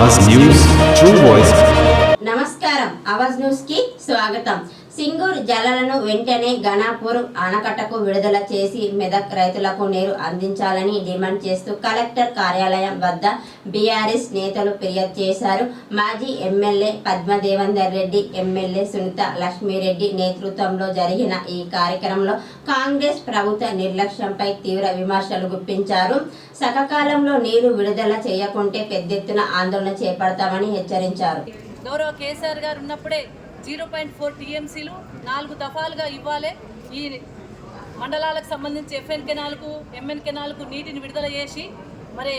Awaaz news true voice నమస్కారం ఆవాజ్ న్యూస్కి స్వాగతం సింగూర్ జలాలను వెంటనే ఘనాపూర్ ఆనకట్టకు విడుదల చేసి మెదక్ రైతులకు నీరు అందించాలని డిమాండ్ చేస్తూ కలెక్టర్ కార్యాలయం వద్ద బీఆర్ఎస్ నేతలు ఫిర్యాదు చేశారు. మాజీ ఎమ్మెల్యే పద్మదేవందర్ రెడ్డి ఎమ్మెల్యే సునీత లక్ష్మీరెడ్డి నేతృత్వంలో జరిగిన ఈ కార్యక్రమంలో కాంగ్రెస్ ప్రభుత్వ నిర్లక్ష్యంపై తీవ్ర విమర్శలు గుప్పించారు. సకాలంలో నీరు విడుదల చేయకుంటే పెద్ద ఎత్తున ఆందోళన చేపడతామని హెచ్చరించారు. గౌరవ కేసీఆర్ గారు ఉన్నప్పుడే జీరో పాయింట్ ఫోర్ టీఎంసీలు నాలుగు దఫాలుగా ఇవ్వాలి. ఈ మండలాలకు సంబంధించి ఎఫ్ఎన్ కెనాల్కు ఎంఎన్ కెనాల్కు నీటిని విడుదల చేసి మరి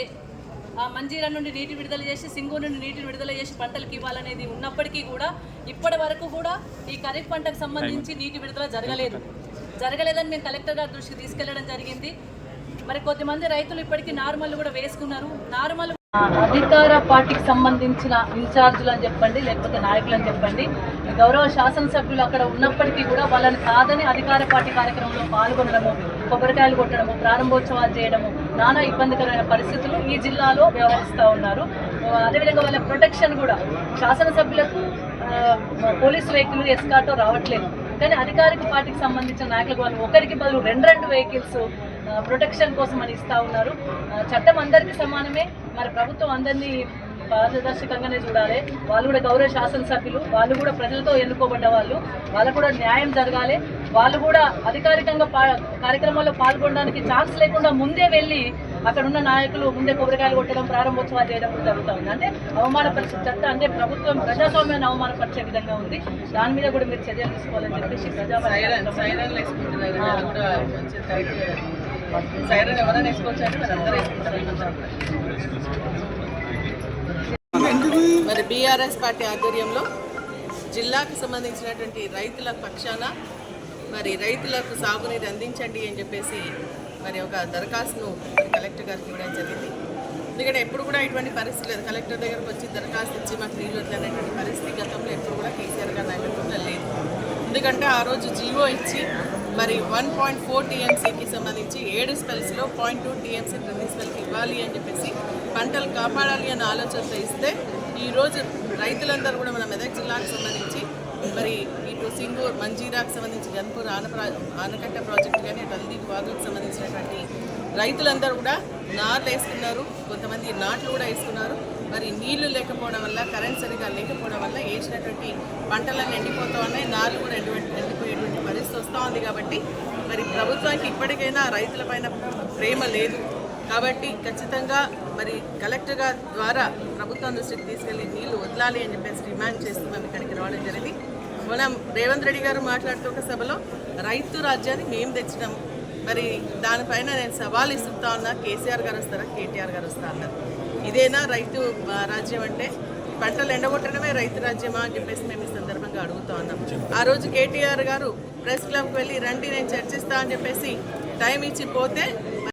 ఆ మంజీరా నుండి నీటి విడుదల చేసి సింగూరు నుండి నీటిని విడుదల చేసి పంటలకు ఇవ్వాలనేది ఉన్నప్పటికీ కూడా ఇప్పటి వరకు కూడా ఈ ఖరీఫ్ పంటకు సంబంధించి నీటి విడుదల జరగలేదు. జరగలేదని మేము కలెక్టర్ గారి దృష్టికి తీసుకెళ్ళడం జరిగింది. మరి కొద్దిమంది రైతులు ఇప్పటికీ నార్మల్ కూడా వేసుకున్నారు. నార్మల్ అధికార పార్టీకి సంబంధించిన ఇన్ఛార్జులు అని చెప్పండి లేకపోతే నాయకులు అని చెప్పండి గౌరవ శాసనసభ్యులు అక్కడ ఉన్నప్పటికీ కూడా వాళ్ళని కాదని అధికార పార్టీ కార్యక్రమంలో పాల్గొనడము కొబ్బరికాయలు కొట్టడము ప్రారంభోత్సవాలు చేయడము నానా ఇబ్బందికరమైన పరిస్థితులు ఈ జిల్లాలో వ్యవహరిస్తూ ఉన్నారు. అదేవిధంగా వాళ్ళ ప్రొటెక్షన్ కూడా శాసనసభ్యులకు ఆ, పోలీస్ వెహికల్ ఎస్కాటో రావట్లేదు. కానీ అధికారిక పార్టీకి సంబంధించిన నాయకులకు వాళ్ళు ఒకరికి బదులు రెండు రెండు వెహికల్స్ ప్రొటెక్షన్ కోసం అని ఇస్తా ఉన్నారు. చట్టం అందరికీ సమానమే. మరి ప్రభుత్వం అందరినీ పారదర్శకంగానే చూడాలి. వాళ్ళు కూడా గౌరవ శాసనసభ్యులు వాళ్ళు కూడా ప్రజలతో ఎన్నుకోబడ్డ వాళ్ళు. వాళ్ళకు కూడా న్యాయం జరగాలి. వాళ్ళు కూడా అధికారికంగా కార్యక్రమాల్లో పాల్గొనడానికి ఛాన్స్ లేకుండా ముందే వెళ్ళి అక్కడ ఉన్న నాయకులు ముందే కొబ్బరికాయలు కొట్టడం ప్రారంభోత్సవాలు చేయడం కూడా జరుగుతూ ఉంది. అంటే అవమానపరిచే చట్టం అంటే ప్రభుత్వం ప్రజాస్వామ్యాన్ని అవమానపరిచే విధంగా ఉంది. దాని మీద కూడా మీరు చర్యలు తీసుకోవాలని చెప్పేసి ప్రజాపాలన సైరన్ ఎవరైనా మరి అందరూ వేసుకుంటారు? మరి బీఆర్ఎస్ పార్టీ ఆధ్వర్యంలో జిల్లాకు సంబంధించినటువంటి రైతుల పక్షాన మరి రైతులకు సాగునీరు అందించండి అని చెప్పేసి మరి ఒక దరఖాస్తును కలెక్టర్ గారికి ఇవ్వడం జరిగింది. ఎందుకంటే ఎప్పుడు కూడా ఇటువంటి పరిస్థితి లేదు. కలెక్టర్ దగ్గరకు వచ్చి దరఖాస్తు ఇచ్చి మాకు నీళ్ళు వద్దనేటువంటి పరిస్థితి గతంలో ఎప్పుడు కూడా కేసీఆర్ గారి నాయకత్వంలో లేదు. ఎందుకంటే ఆ రోజు జీవో ఇచ్చి మరి వన్ పాయింట్ ఫోర్ టీఎంసీకి సంబంధించి ఏడు స్పెల్స్లో పాయింట్ టూ టీఎంసీ ప్రతి స్పెల్కి ఇవ్వాలి అని చెప్పేసి పంటలు కాపాడాలి అన్న ఆలోచనతో ఇస్తే ఈరోజు రైతులందరూ కూడా మన మెదక్ జిల్లాకు సంబంధించి మరి ఇటు సింగూర్ మంజీరాకు సంబంధించి గన్పూర్ ఆనప్రా ఆనకట్ట ప్రాజెక్టు కానీ అటు హల్దీ సంబంధించినటువంటి రైతులందరూ కూడా నాట్లు వేసుకున్నారు కొంతమంది నాట్లు కూడా వేసుకున్నారు మరి నీళ్ళు లేకపోవడం వల్ల కరెంట్ సరిగా లేకపోవడం వల్ల వేసినటువంటి పంటలన్నీ ఎండిపోతూ ఉన్నాయి. నాళ్ళు కూడా ఎండి ఎండిపోయేటువంటి పరిస్థితి వస్తూ ఉంది కాబట్టి మరి ప్రభుత్వానికి ఇప్పటికైనా రైతుల పైన ప్రేమ లేదు. కాబట్టి ఖచ్చితంగా మరి కలెక్టర్ గారి ద్వారా ప్రభుత్వం దృష్టికి తీసుకెళ్ళి నీళ్ళు వదలాలి అని చెప్పేసి డిమాండ్ చేస్తూ మేము ఇక్కడికి రావడం జరిగింది. మనం రేవంత్ రెడ్డి గారు మాట్లాడుతూ ఒక సభలో రైతు రాజ్యాన్ని మేము తెచ్చినాం మరి దానిపైన నేను సవాల్ ఇస్తుంటా ఉన్నా. కేసీఆర్ గారు వస్తారా? కేటీఆర్ గారు వస్తా అన్నారు. ఇదేనా రైతు రాజ్యం అంటే? పంటలు ఎండగొట్టడమే రైతు రాజ్యమా అని చెప్పేసి మేము ఈ సందర్భంగా అడుగుతా ఉన్నాం. ఆ రోజు కేటీఆర్ గారు ప్రెస్ క్లబ్కి వెళ్ళి రండి నేను చర్చిస్తా అని చెప్పేసి టైం ఇచ్చి పోతే